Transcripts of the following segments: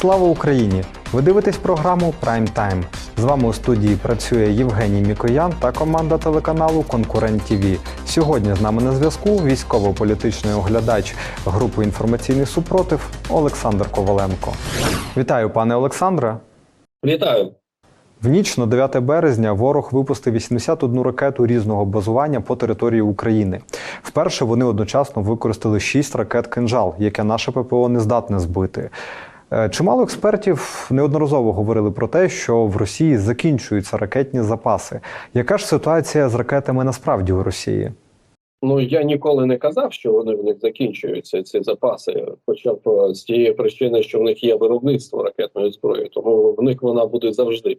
Слава Україні! Ви дивитесь програму Прайм Тайм. З вами у студії працює Євгеній Мікоян та команда телеканалу Конкурент ТІВІ. Сьогодні з нами на зв'язку військово-політичний оглядач групи інформаційний супротив Олександр Коваленко. Вітаю, пане Олександре. Вітаю. В ніч на 9 березня ворог випустив 81 ракету різного базування по території України. Вперше вони одночасно використали 6 ракет кинжал, яке наше ППО не здатне збити. Е, Чимало експертів неодноразово говорили про те, що в Росії закінчуються ракетні запаси. Яка ж ситуація з ракетами насправді у Росії? Ну я ніколи не казав, що вони в них закінчуються ці запаси, хоча б е, з тієї причини, що в них є виробництво ракетної зброї, тому в них вона буде завжди.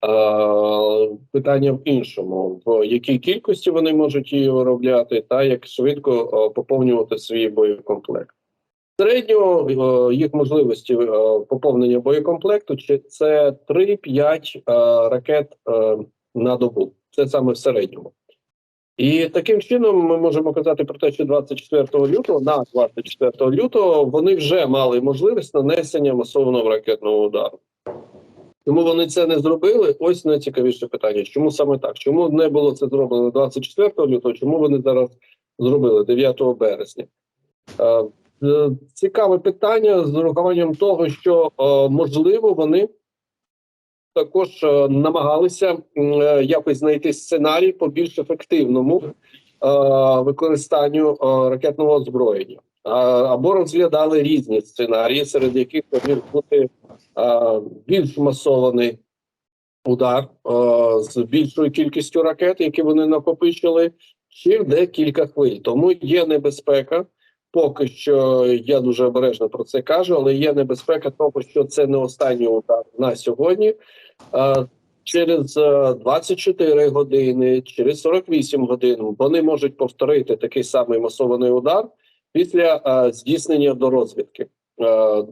А, питання в іншому: в якій кількості вони можуть її виробляти, та як швидко е, поповнювати свій боєкомплект. Середньо е, їх можливості е, поповнення боєкомплекту чи це 3-5 е, ракет на добу. Це саме в середньому. І таким чином ми можемо казати про те, що 24 лютого на 24 лютого вони вже мали можливість нанесення масованого ракетного удару. Тому вони це не зробили. Ось найцікавіше питання: чому саме так? Чому не було це зроблено 24 лютого? Чому вони зараз зробили 9 березня? Е, Цікаве питання з урахуванням того, що е, можливо вони також е, намагалися якось знайти сценарій по більш ефективному використанню ракетного озброєння, або розглядали різні сценарії, серед яких міг бути е, більш масований удар е, з більшою кількістю ракет, які вони накопичили, чи декілька хвиль. Тому є небезпека. Поки що я дуже обережно про це кажу, але є небезпека того, що це не останній удар на сьогодні. Е, Через е, 24 години, через 48 годин вони можуть повторити такий самий масований удар після е, здійснення до розвідки. Е, е,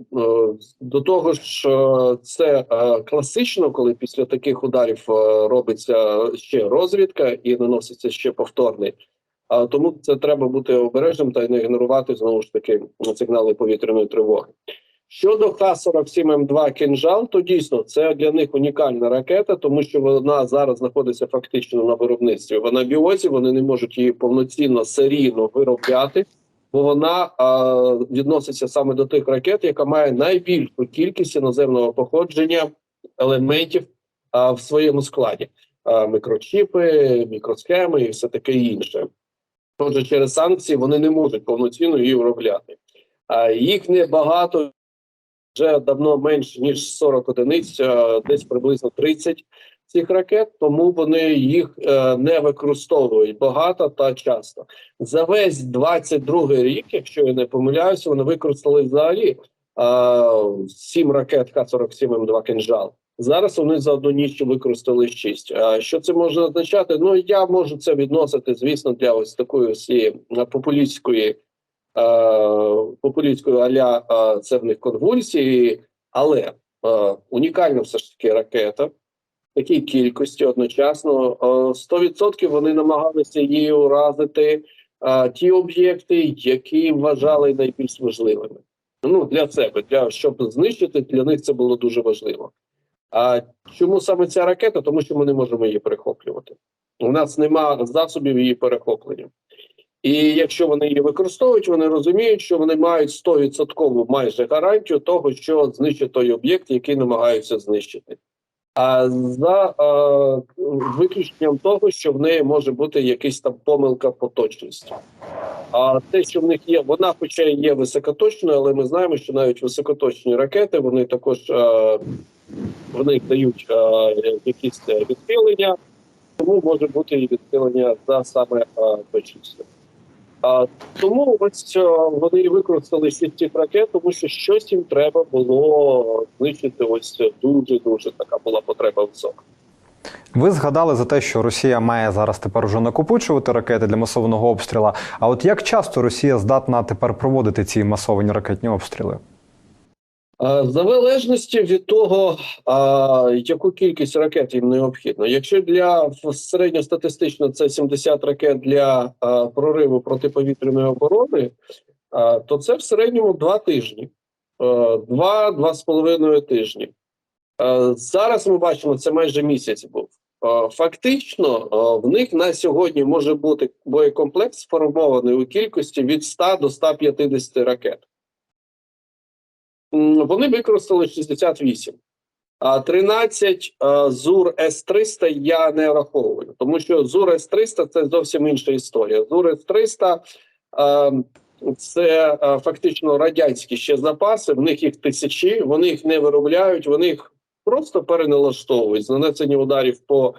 До того ж, е, це е, класично, коли після таких ударів е, робиться ще розвідка і наноситься ще повторний. А тому це треба бути обережним та не ігнорувати знову ж таки сигнали повітряної тривоги. Щодо Х-47М2 «Кинжал», то дійсно це для них унікальна ракета, тому що вона зараз знаходиться фактично на виробництві. Вона біозі, вони не можуть її повноцінно серійно виробляти, бо вона а, відноситься саме до тих ракет, яка має найбільшу кількість іноземного походження елементів а, в своєму складі. А, мікрочіпи, мікросхеми і все таке інше. Отже, через санкції вони не можуть повноцінно її виробляти. А їх небагато, вже давно менше ніж 40 одиниць, а, десь приблизно 30 цих ракет, тому вони їх е, не використовують багато та часто. За весь 22 рік, якщо я не помиляюся, вони використали взагалі е, 7 ракет Х-47М2 «Кинжал». Зараз вони за одну ніч використали 6. А що це може означати? Ну я можу це відносити, звісно, для ось такої всієї популістської е, популістської аля е, це в них конвульсії, але е, унікальна все ж таки ракета в такій кількості одночасно. Е, 100% вони намагалися її уразити е, ті об'єкти, які вважали найбільш важливими. Ну для себе, для щоб знищити для них це було дуже важливо. А чому саме ця ракета? Тому що ми не можемо її перехоплювати. У нас немає засобів її перехоплення. І якщо вони її використовують, вони розуміють, що вони мають 100% майже гарантію того, що знищить той об'єкт, який намагаються знищити. А за е, виключенням того, що в неї може бути якась там помилка по точності. А те, що в них є, вона, хоча і є високоточною, але ми знаємо, що навіть високоточні ракети вони також е, в них дають е, якісь відхилення, тому може бути і відхилення за саме е, точністю. А, тому ось е, вони використали шість ракет, тому що щось їм треба було знищити. Ось дуже дуже така була потреба висока. Ви згадали за те, що Росія має зараз тепер уже накопичувати ракети для масованого обстрілу. А от як часто Росія здатна тепер проводити ці масовані ракетні обстріли? В залежності від того, а, яку кількість ракет їм необхідно. Якщо для середньостатистично це 70 ракет для а, прориву протиповітряної оборони, то це в середньому два тижні. два-два з половиною тижні. Е, Зараз ми бачимо, це майже місяць був. Е, Фактично, е, в них на сьогодні може бути боєкомплект сформований у кількості від 100 до 150 ракет. Вони використали 68. А 13 е, ЗУР С-300 я не враховую, тому що ЗУР С-300 це зовсім інша історія. ЗУР С-300 е, це е, фактично радянські ще запаси, в них їх тисячі, вони їх не виробляють, вони їх просто переналаштовують з нанесення ударів по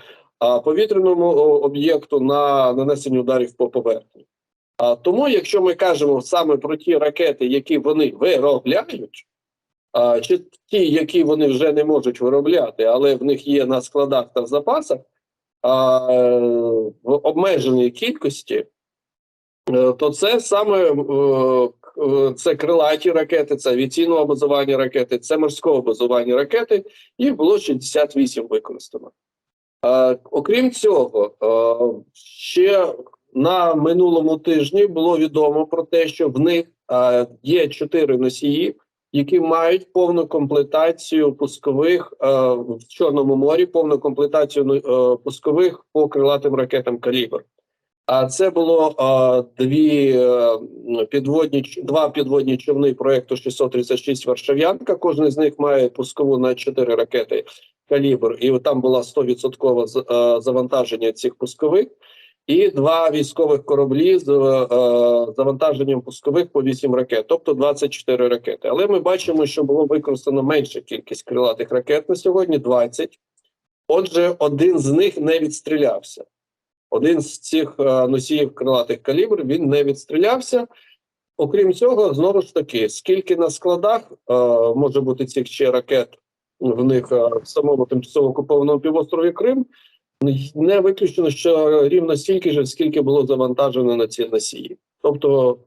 повітряному об'єкту на нанесення ударів по поверхні. А, тому, якщо ми кажемо саме про ті ракети, які вони виробляють, а, чи ті, які вони вже не можуть виробляти, але в них є на складах та в запасах, а, в обмеженій кількості, е, то це саме е, е, це крилаті ракети, це авіаційного базування ракети, це морського базування ракети. Їх було 68 використано. Е, окрім цього, ще на минулому тижні було відомо про те, що в них є чотири носії, які мають повну комплектацію пускових е, в Чорному морі, повну комплектацію е, пускових по крилатим ракетам калібр. А це було е, дві е, підводні два підводні човни проекту 636 Варшав'янка. Кожен з них має пускову на 4 ракети калібр, і там була 100% е, завантаження цих пускових, і два військових кораблі з е, завантаженням пускових по 8 ракет, тобто 24 ракети. Але ми бачимо, що було використано менша кількість крилатих ракет на сьогодні 20. Отже, один з них не відстрілявся. Один з цих е, носіїв крилатих калібр він не відстрілявся. Окрім цього, знову ж таки, скільки на складах е, може бути цих ще ракет в них е, в самому тимчасово окупованому півострові Крим, не виключено, що рівно стільки ж, скільки було завантажено на ці носії. Тобто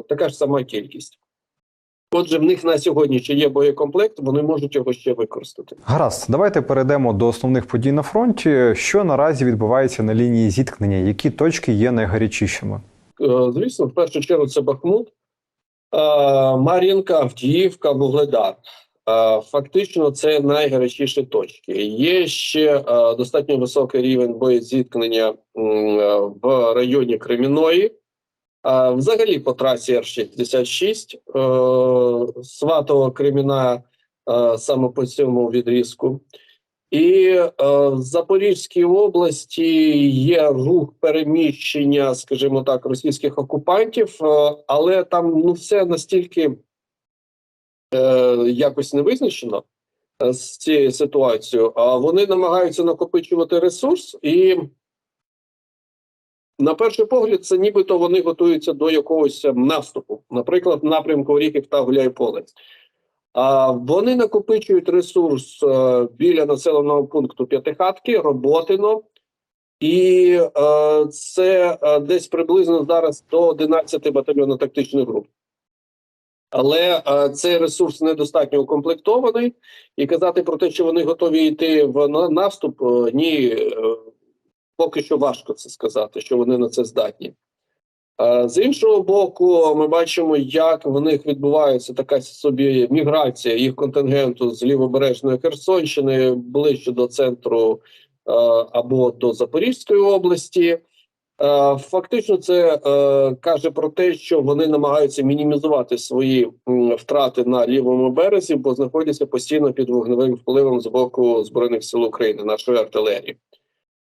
е, така ж сама кількість. Отже, в них на сьогодні ще є боєкомплект, вони можуть його ще використати. Гаразд, давайте перейдемо до основних подій на фронті. Що наразі відбувається на лінії зіткнення? Які точки є найгарячішими? Е, Звісно, в першу чергу це Бахмут, е, Мар'їнка, Авдіївка, Вугледар. Е, Фактично, це найгарячіші точки. Є ще е, достатньо високий рівень боєзіткнення е, в районі Креміної. Взагалі по трасі Р-66 е, Сватого Креміна е, саме по цьому відрізку. І в Запорізькій області є рух переміщення, скажімо так, російських окупантів, але там ну все настільки якось не визначено е, з цією ситуацією. А вони намагаються накопичувати ресурс, і на перший погляд, це нібито вони готуються до якогось наступу, наприклад, напрямку Оріхів та Гуляйполе. А вони накопичують ресурс е, біля населеного пункту П'ятихатки, Роботино, і е, це е, десь приблизно зараз до 11 батальйонно тактичних груп. Але е, цей ресурс недостатньо укомплектований, і казати про те, що вони готові йти в на- наступ, е, ні, е, поки що важко це сказати, що вони на це здатні. Е, З іншого боку, ми бачимо, як в них відбувається така собі міграція їх контингенту з лівобережної Херсонщини ближче до центру е, або до Запорізької області. Е, Фактично, це е, каже про те, що вони намагаються мінімізувати свої втрати на лівому березі, бо знаходяться постійно під вогневим впливом з боку збройних сил України, нашої артилерії.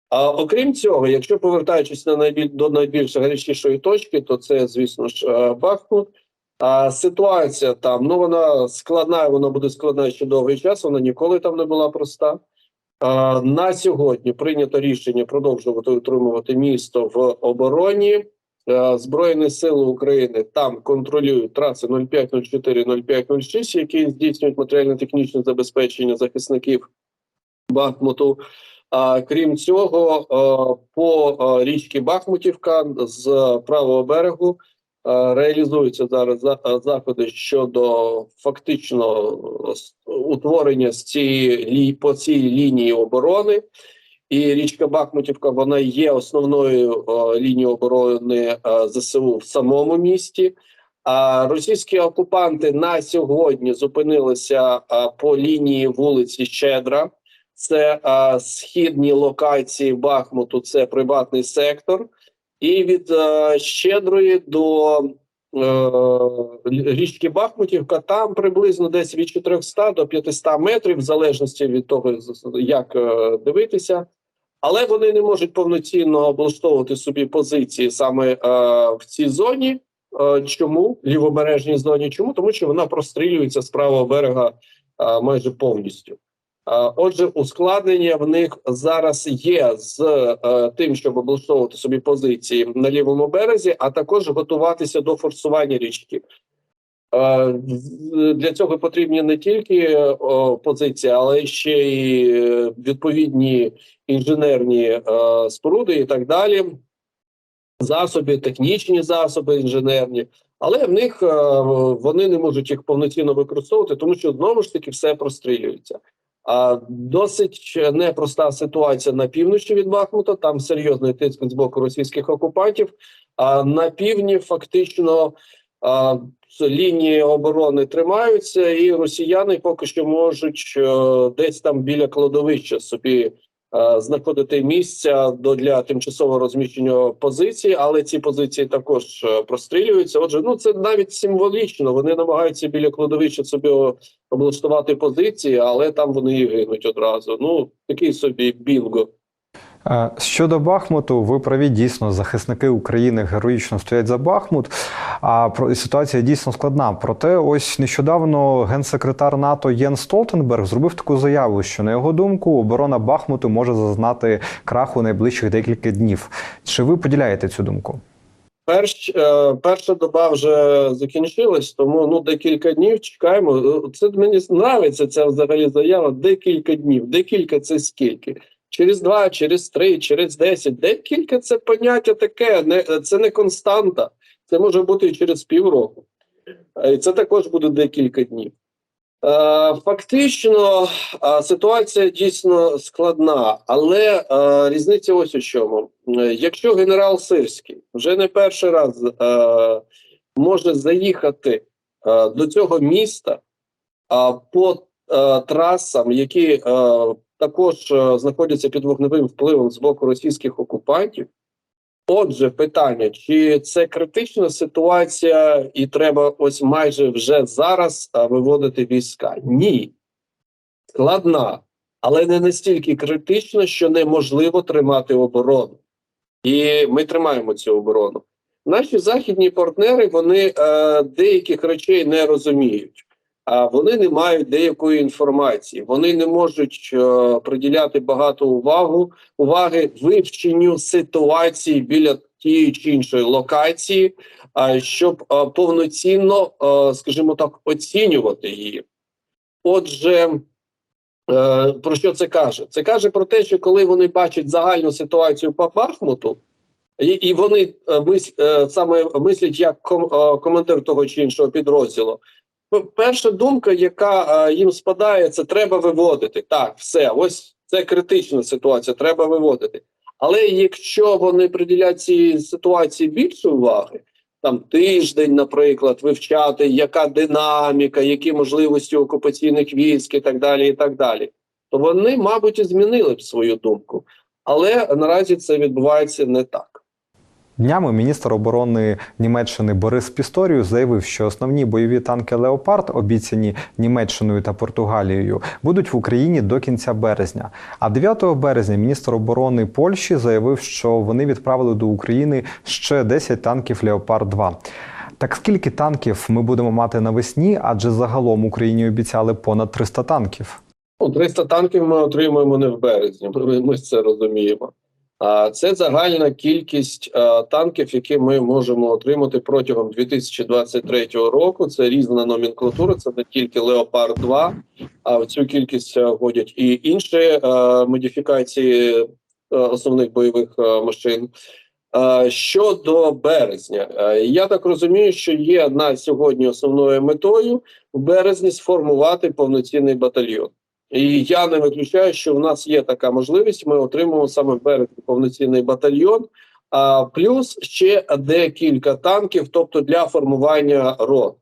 А окрім цього, якщо повертаючись на найбіль до найбільш гарячішої точки, то це, звісно ж, е, Бахмут. А ситуація там ну вона складна, вона буде складна ще довгий час. Вона ніколи там не була проста. На сьогодні прийнято рішення продовжувати утримувати місто в обороні. Е, Збройні сили України там контролюють траси 0504, 0506, які здійснюють матеріально-технічне забезпечення захисників Бахмуту. А крім цього, е, по е, річці Бахмутівка з правого берегу реалізуються зараз е, заходи щодо фактично е, утворення з цієї по цій лінії оборони. І річка Бахмутівка вона є основною е, лінією оборони е, ЗСУ в самому місті. А російські окупанти на сьогодні зупинилися по лінії вулиці Щедра. Це а, східні локації Бахмуту, це приватний сектор, і від а, Щедрої до е, річки Бахмутівка там приблизно десь від 400 до 500 метрів, в залежності від того, як е, дивитися. Але вони не можуть повноцінно облаштовувати собі позиції саме е, в цій зоні. Е, чому лівобережній зоні? Чому? Тому що вона прострілюється з правого берега е, майже повністю. Отже, ускладнення в них зараз є з е, тим, щоб облаштовувати собі позиції на лівому березі, а також готуватися до форсування річки. Е, Для цього потрібні не тільки е, позиції, але ще й відповідні інженерні споруди і так далі, засоби, технічні засоби інженерні. Але в них вони не можуть їх повноцінно використовувати, тому що знову ж таки все прострілюється. А досить непроста ситуація на півночі від Бахмута. Там серйозний тиск з боку російських окупантів. А на півдні фактично лінії оборони тримаються, і росіяни поки що можуть е, десь там біля кладовища собі знаходити місця до для тимчасового розміщення позицій, але ці позиції також е, прострілюються. Отже, ну це навіть символічно. Вони намагаються біля кладовища собі облаштувати позиції, але там вони і гинуть одразу. Ну такий собі бінго. Щодо Бахмуту, ви праві дійсно захисники України героїчно стоять за Бахмут. А ситуація дійсно складна. Проте, ось нещодавно генсекретар НАТО Єн Столтенберг зробив таку заяву, що на його думку оборона Бахмуту може зазнати краху найближчих декілька днів. Чи ви поділяєте цю думку? Перш, е, перша доба вже закінчилась, тому ну декілька днів чекаємо. Це мені нравиться ця взагалі заява. Декілька днів. Декілька це скільки? Через два, через три, через десять. Декілька це поняття таке, не це не константа. Це може бути і через півроку. Е, І це також буде декілька днів. Е, Фактично е, ситуація дійсно складна, але різниця ось у чому. Якщо генерал Сирський вже не перший раз може заїхати до цього міста по трасам, які також е, знаходяться під вогневим впливом з боку російських окупантів. Отже, питання: чи це критична ситуація, і треба ось майже вже зараз виводити війська? Ні, складна, але не настільки критична, що неможливо тримати оборону. І ми тримаємо цю оборону. Наші західні партнери вони е, деяких речей не розуміють. А вони не мають деякої інформації, вони не можуть е, приділяти багато увагу уваги вивченню ситуації біля тієї чи іншої локації, а щоб е, повноцінно, е, скажімо так, оцінювати її. Отже, про що це каже? Це каже про те, що коли вони бачать загальну ситуацію по Бахмуту, і, і вони мис, саме мислять як ком, командир того чи іншого підрозділу. Перша думка, яка е, їм спадає, це треба виводити. Так, все, ось це критична ситуація, треба виводити. Але якщо вони приділять цій ситуації більше уваги, там тиждень, наприклад, вивчати, яка динаміка, які можливості окупаційних військ і так далі, і так далі, то вони, мабуть, і змінили б свою думку. Але наразі це відбувається не так. Днями міністр оборони Німеччини Борис Пісторіус заявив, що основні бойові танки Леопард, обіцяні Німеччиною та Португалією, будуть в Україні до кінця березня. А 9 березня міністр оборони Польщі заявив, що вони відправили до України ще 10 танків Леопард 2 Так скільки танків ми будемо мати навесні? Адже загалом Україні обіцяли понад 300 танків. Ну, 300 танків ми отримуємо не в березні. Ми це розуміємо. Це загальна кількість танків, які ми можемо отримати протягом 2023 року. Це різна номенклатура. Це не тільки Леопард 2 а в цю кількість е, входять і інші е, модифікації е, основних бойових машин. Щодо березня, я так розумію, що є на сьогодні основною метою в березні сформувати повноцінний батальйон. І я не виключаю, що в нас є така можливість. Ми отримаємо саме березні повноцінний батальйон. а плюс ще декілька танків, тобто для формування рот.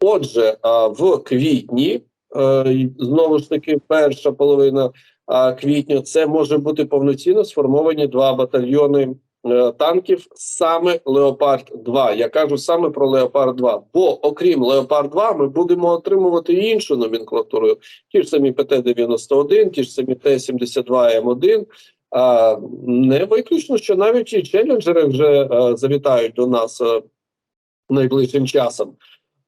Отже, в квітні, е, знову ж таки, перша половина квітня, це може бути повноцінно сформовані два батальйони танків, саме Леопард 2. Я кажу саме про Леопард 2. Бо окрім Леопард 2, ми будемо отримувати іншу номенклатуру. Ті ж самі ПТ-91, ті ж самі Т-72М1. А, не виключно, що навіть і челленджери вже е, завітають до нас е, найближчим часом.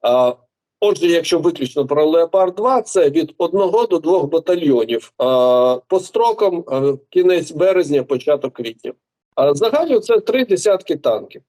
А, Отже, якщо виключно про Леопард 2, це від одного до двох батальйонів а, по строкам а, кінець березня, початок квітня. А загально це три десятки танків.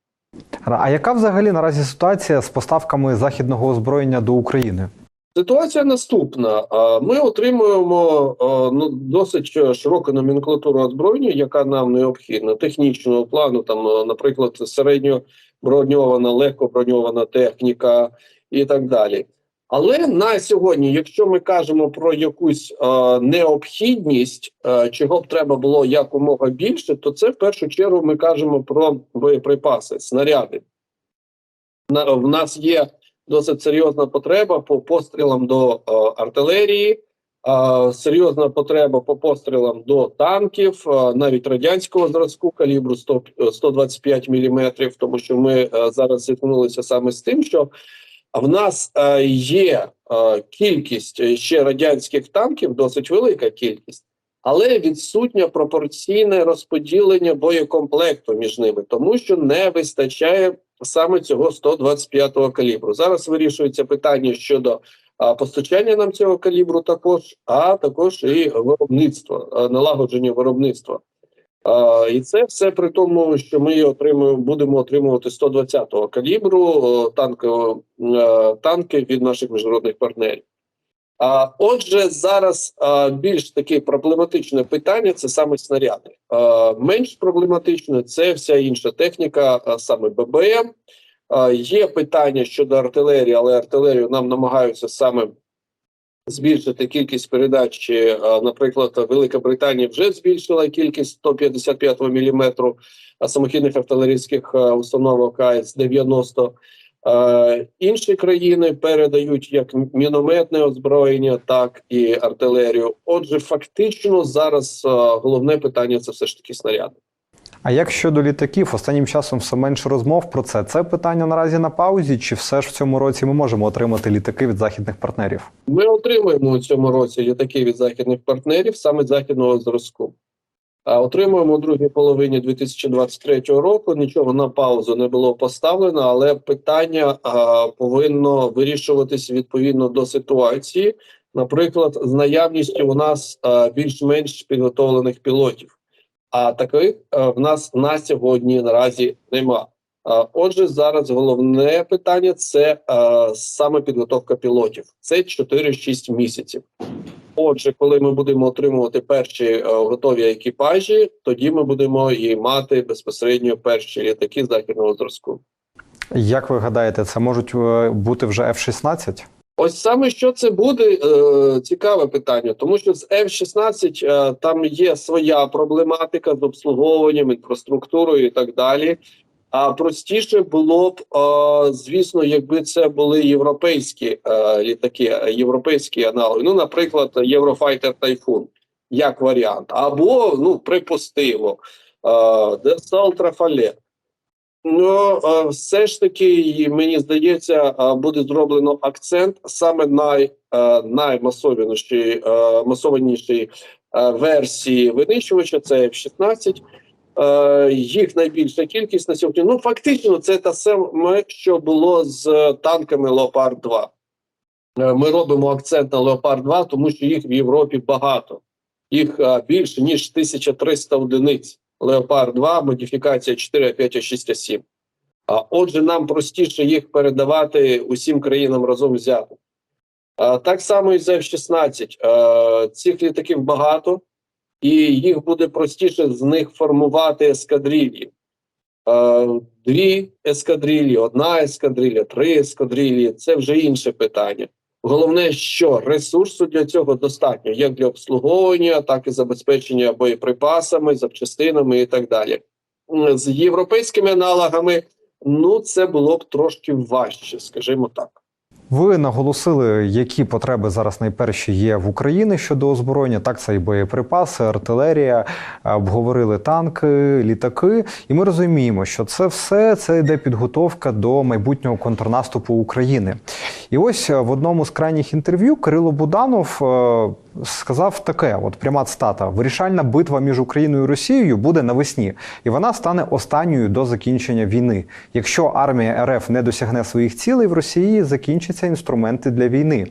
А яка взагалі наразі ситуація з поставками західного озброєння до України? Ситуація наступна: ми отримуємо ну досить широку номенклатуру озброєння, яка нам необхідна, технічного плану, там, наприклад, середньо броньована, легко броньована техніка і так далі. Але на сьогодні, якщо ми кажемо про якусь е, необхідність, е, чого б треба було якомога більше, то це в першу чергу ми кажемо про боєприпаси, снаряди. На, в нас є досить серйозна потреба по пострілам до е, артилерії, е, серйозна потреба по пострілам до танків, е, навіть радянського зразку калібру 100, е, 125 мм, тому що ми е, зараз зіткнулися саме з тим, що в нас е, є е, кількість е, ще радянських танків, досить велика кількість, але відсутнє пропорційне розподілення боєкомплекту між ними, тому що не вистачає саме цього 125-го калібру. Зараз вирішується питання щодо постачання нам цього калібру, також, а також і виробництва, налагодження виробництва. А, і це все при тому, що ми отримуємо, будемо отримувати 120-го калібру о, танково, е, танки від наших міжнародних партнерів. А отже, зараз а, більш таке проблематичне питання це саме снаряди. А, менш проблематичне це вся інша техніка, а саме ББМ. А, є питання щодо артилерії, але артилерію нам намагаються саме збільшити кількість передач. Наприклад, Велика Британія вже збільшила кількість 155 мм самохідних артилерійських установок АЕС-90. Е, інші країни передають як мінометне озброєння, так і артилерію. Отже, фактично зараз е, головне питання це все ж таки снаряди. А як щодо літаків, останнім часом все менше розмов про це. Це питання наразі на паузі, чи все ж в цьому році ми можемо отримати літаки від західних партнерів? Ми отримуємо у цьому році літаки від західних партнерів, саме західного зразку. А отримуємо у другій половині 2023 року. Нічого на паузу не було поставлено, але питання а, повинно вирішуватись відповідно до ситуації. Наприклад, з наявністю у нас більш-менш підготовлених пілотів. А таких в нас на сьогодні наразі нема. Отже, зараз головне питання це саме підготовка пілотів. Це 4-6 місяців. Отже, коли ми будемо отримувати перші е, готові екіпажі, тоді ми будемо і мати безпосередньо перші літаки західного зразку. Як ви гадаєте, це можуть е, бути вже F-16? Ось саме що це буде е, цікаве питання, тому що з F-16 е, там є своя проблематика з обслуговуванням, інфраструктурою і так далі. А простіше було б, е, звісно, якби це були європейські е, літаки, європейські аналоги. Ну, наприклад, Єврофайтер Тайфун, як варіант, або ну припустимо, е, Десал Трафале. Ну, все ж таки, мені здається, буде зроблено акцент саме на наймасованішій масованішій е, версії винищувача. Це F-16. Е, Їх найбільша кількість на сьогодні. Ну, фактично, це те саме, що було з танками Леопард 2. Е, Ми робимо акцент на Леопард 2, тому що їх в Європі багато. Їх більше ніж 1300 одиниць. Леопард 2, модифікація 4, 5, 6, 7. А отже, нам простіше їх передавати усім країнам разом взяти. А, так само і з F-16. А, цих літаків багато, і їх буде простіше з них формувати ескадрилії. А, дві ескадрилі, одна ескадрилля, три ескадрилі це вже інше питання. Головне, що ресурсу для цього достатньо, як для обслуговування, так і забезпечення боєприпасами, запчастинами і так далі. з європейськими аналогами, ну це було б трошки важче, скажімо так. Ви наголосили, які потреби зараз найперші є в Україні щодо озброєння. Так, це і боєприпаси, артилерія, обговорили танки, літаки. І ми розуміємо, що це все це йде підготовка до майбутнього контрнаступу України. І ось в одному з крайніх інтерв'ю Кирило Буданов е, сказав таке: от пряма цитата: вирішальна битва між Україною і Росією буде навесні, і вона стане останньою до закінчення війни. Якщо армія РФ не досягне своїх цілей в Росії, закінчаться інструменти для війни.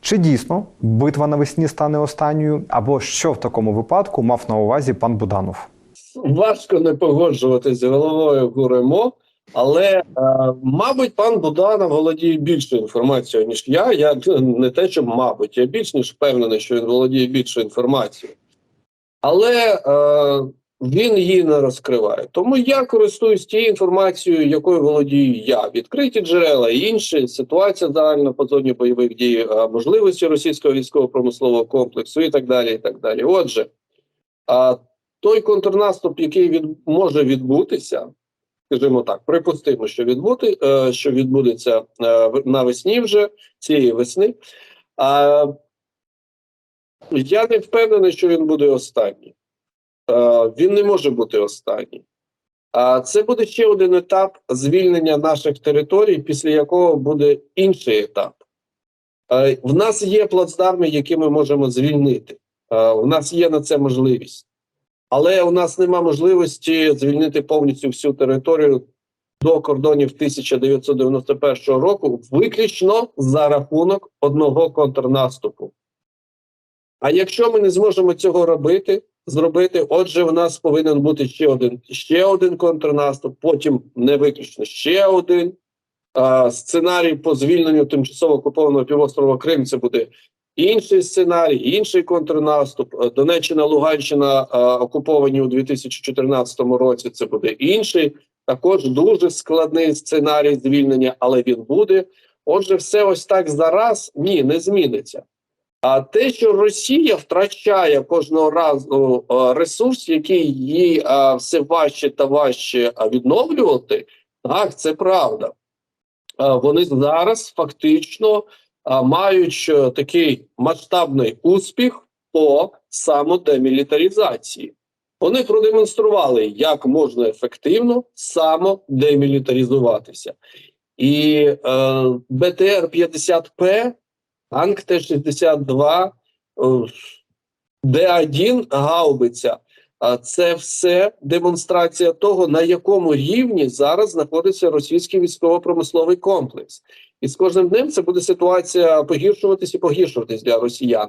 Чи дійсно битва навесні стане останньою, або що в такому випадку мав на увазі пан Буданов? Важко не погоджуватися з головою Гуремо, але е, мабуть, пан Буданов володіє більшою інформацією, ніж я. Я не те, що мабуть, я більш ніж впевнений, що він володіє більшою інформацією. Але е, він її не розкриває. Тому я користуюсь тією інформацією, якою володію я. Відкриті джерела інші ситуація загальна по зоні бойових дій, е, можливості російського військово-промислового комплексу і так далі. І так далі. Отже, той контрнаступ, який від може відбутися, скажімо так, припустимо, що відбути, е, що відбудеться е, навесні вже цієї весни. А я не впевнений, що він буде останній. Е, Він не може бути останній. А це буде ще один етап звільнення наших територій, після якого буде інший етап. В нас є плацдарми, які ми можемо звільнити. У нас є на це можливість. Але у нас нема можливості звільнити повністю всю територію до кордонів 1991 року, виключно за рахунок одного контрнаступу. А якщо ми не зможемо цього робити, зробити, отже, в нас повинен бути ще один ще один контрнаступ, потім не виключно ще один. А, сценарій по звільненню тимчасово окупованого півострова Крим це буде інший сценарій, інший контрнаступ. Е, Донеччина, Луганщина е, окуповані у 2014 році. Це буде інший, також дуже складний сценарій звільнення, але він буде. Отже, все ось так зараз ні, не зміниться. А те, що Росія втрачає кожного разу е, ресурс, який їй все важче та важче відновлювати, так, це правда. Вони зараз фактично мають е, такий масштабний успіх по самодемілітаризації. Вони продемонстрували, як можна ефективно самодемілітаризуватися. І е, БТР-50П танк Т-62, е, Д-1 гаубиця. Це все демонстрація того, на якому рівні зараз знаходиться російський військово-промисловий комплекс. І з кожним днем це буде ситуація погіршуватись і погіршуватись для росіян.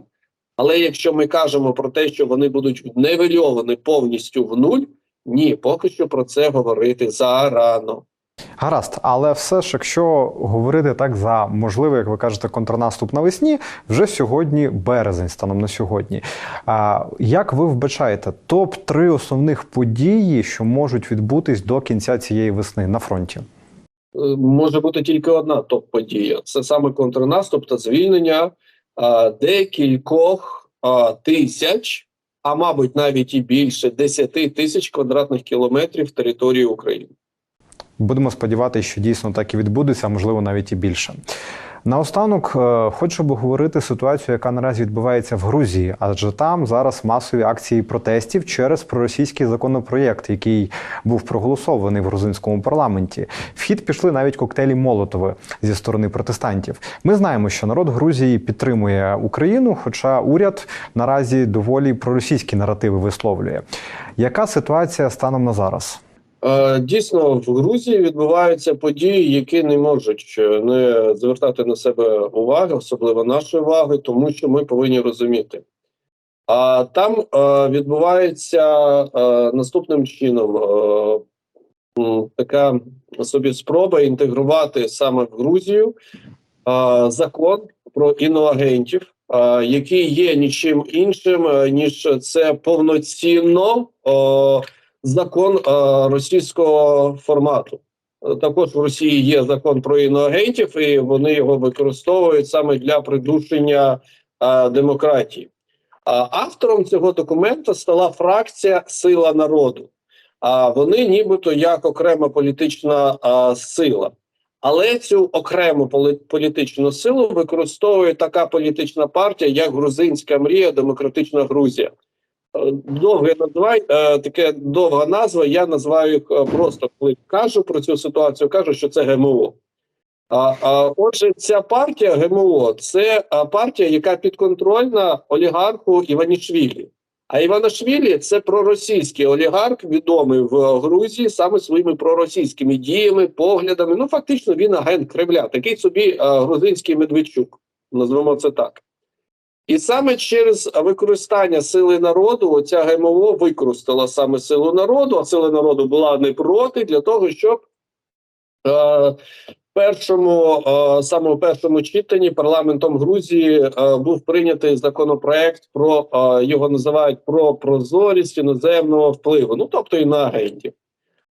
Але якщо ми кажемо про те, що вони будуть нивельовані повністю в нуль, ні, поки що про це говорити зарано. Гаразд, але все ж, якщо говорити так за можливий, як ви кажете, контрнаступ навесні, вже сьогодні березень, станом на сьогодні. А як ви вбачаєте топ 3 основних події, що можуть відбутись до кінця цієї весни на фронті? Може бути тільки одна топ-подія: це саме контрнаступ та звільнення а, декількох а, тисяч, а мабуть, навіть і більше 10 тисяч квадратних кілометрів території України. Будемо сподіватися, що дійсно так і відбудеться, а можливо навіть і більше. Наостанок е, хочу б говорити ситуацію, яка наразі відбувається в Грузії, адже там зараз масові акції протестів через проросійський законопроєкт, який був проголосований в грузинському парламенті. В хід пішли навіть коктейлі Молотови зі сторони протестантів. Ми знаємо, що народ Грузії підтримує Україну, хоча уряд наразі доволі проросійські наративи висловлює. Яка ситуація станом на зараз? Е, Дійсно, в Грузії відбуваються події, які не можуть е, не звертати на себе уваги, особливо нашої уваги, тому що ми повинні розуміти. А там е, відбувається наступним чином така собі спроба інтегрувати саме в Грузію закон про іноагентів, який є нічим іншим, ніж це повноцінно. Е, закон е, російського формату. Е, Також в Росії є закон про іноагентів, і вони його використовують саме для придушення е, демократії. Автором цього документа стала фракція Сила народу. а вони нібито як окрема політична а, сила. Але цю окрему політичну силу використовує така політична партія, як Грузинська мрія, Демократична Грузія. Е, Довге назвай, е, таке довга назва. Я називаю їх е, просто коли кажу про цю ситуацію, кажу, що це ГМО. А, а, отже, ця партія ГМО це партія, яка підконтрольна олігарху Іванішвілі. А Іванішвілі це проросійський олігарх, відомий в Грузії саме своїми проросійськими діями, поглядами. Ну, фактично, він агент Кремля, такий собі грузинський Медведчук, назвемо це так. І саме через використання сили народу, оця ГМО використала саме силу народу, а сила народу була не проти для того, щоб е, першому е, самому першому читанні парламентом Грузії е, був прийнятий законопроект про е, його називають про прозорість іноземного впливу, ну тобто і на агентів.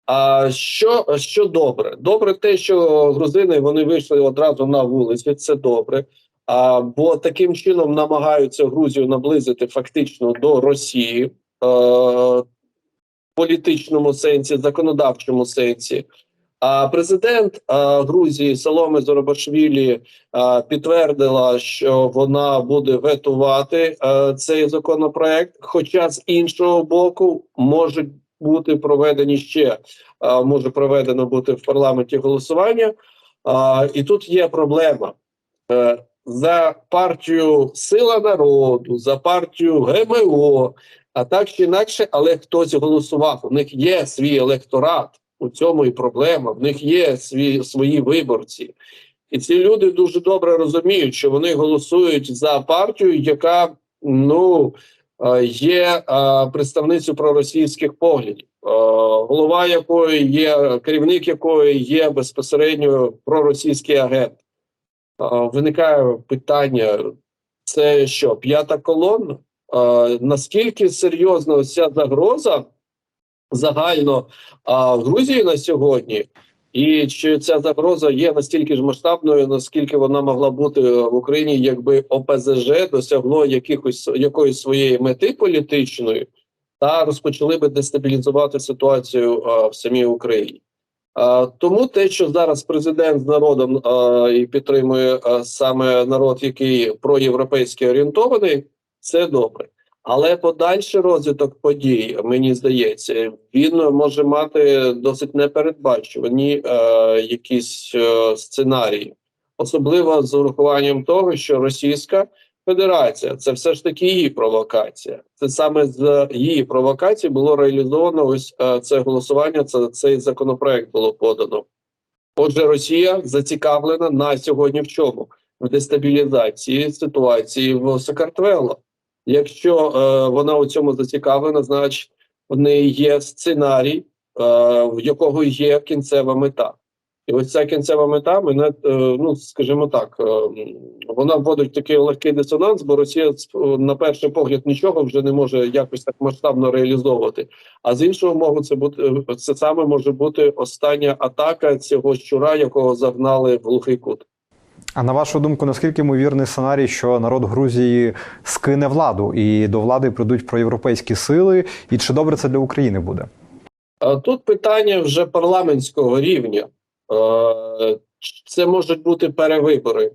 А що, що добре? Добре, те, що грузини вони вийшли одразу на вулиці. Це добре. А, бо таким чином намагаються Грузію наблизити фактично до Росії е, в політичному сенсі, законодавчому сенсі. А президент е, Грузії Соломе Зоробашвілі е, підтвердила, що вона буде ветувати е, цей законопроект. Хоча з іншого боку можуть бути проведені ще е, може проведено бути в парламенті голосування. А, і тут є проблема. За партію Сила народу, за партію ГМО, а так чи інакше, але хтось голосував. У них є свій електорат. У цьому і проблема. В них є свої, свої виборці. І ці люди дуже добре розуміють, що вони голосують за партію, яка ну е, є е, представницею проросійських поглядів, е, голова якої є керівник якої є безпосередньо проросійський агент. Виникає питання: це що, п'ята колона? Е, Наскільки серйозна ця загроза загально в Грузії на сьогодні? І чи ця загроза є настільки ж масштабною, наскільки вона могла бути в Україні, якби ОПЗЖ досягло якихось якоїсь своєї мети політичної та розпочали би дестабілізувати ситуацію а, в самій Україні? А, тому те, що зараз президент з народом і підтримує саме народ, який проєвропейськи орієнтований, це добре. Але подальший розвиток подій, мені здається, він може мати досить непередбачувані е, якісь е, сценарії, особливо з урахуванням того, що Російська Федерація це все ж таки її провокація. Це саме з її провокації було реалізовано ось е, це голосування. Це цей законопроект було подано. Отже, Росія зацікавлена на сьогодні в чому? В дестабілізації ситуації в Сакартвело. Якщо е, вона у цьому зацікавлена, значить в неї є сценарій, е, в якого є кінцева мета. І ось ця кінцева мета мене, е, ну скажімо так, е, вона вводить такий легкий дисонанс, бо Росія е, на перший погляд нічого вже не може якось так масштабно реалізовувати. А з іншого боку, це бути це саме може бути остання атака цього щура, якого загнали в глухий кут. А на вашу думку, наскільки ймовірний сценарій, що народ Грузії скине владу і до влади прийдуть проєвропейські сили, і чи добре це для України буде? Тут питання вже парламентського рівня. Е, Це можуть бути перевибори.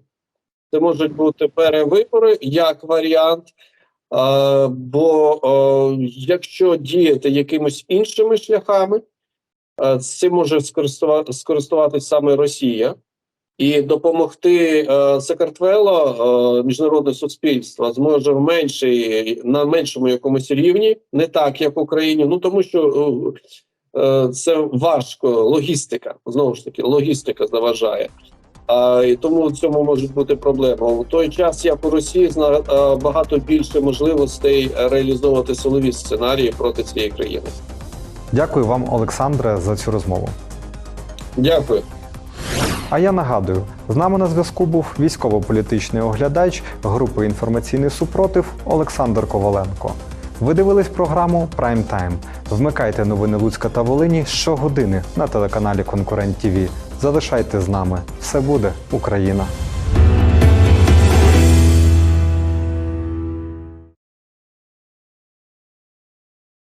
Це можуть бути перевибори як варіант. Е, Бо е, якщо діяти якимось іншими шляхами, цим може скористувати, скористуватись саме Росія і допомогти Сакартвело, міжнародне суспільство зможе в меншій, на меншому якомусь рівні, не так як в Україні. Ну тому що це важко. Логістика знову ж таки, логістика заважає. А, і тому в цьому можуть бути проблеми. У той час, як у Росії, зна е, багато більше можливостей реалізовувати силові сценарії проти цієї країни. Дякую вам, Олександре, за цю розмову. Дякую. А я нагадую, з нами на зв'язку був військово-політичний оглядач групи інформаційний супротив Олександр Коваленко. Ви дивились програму Прайм Тайм. Вмикайте новини Луцька та Волині щогодини на телеканалі Конкурент ТІВІ. Залишайте з нами. Все буде Україна!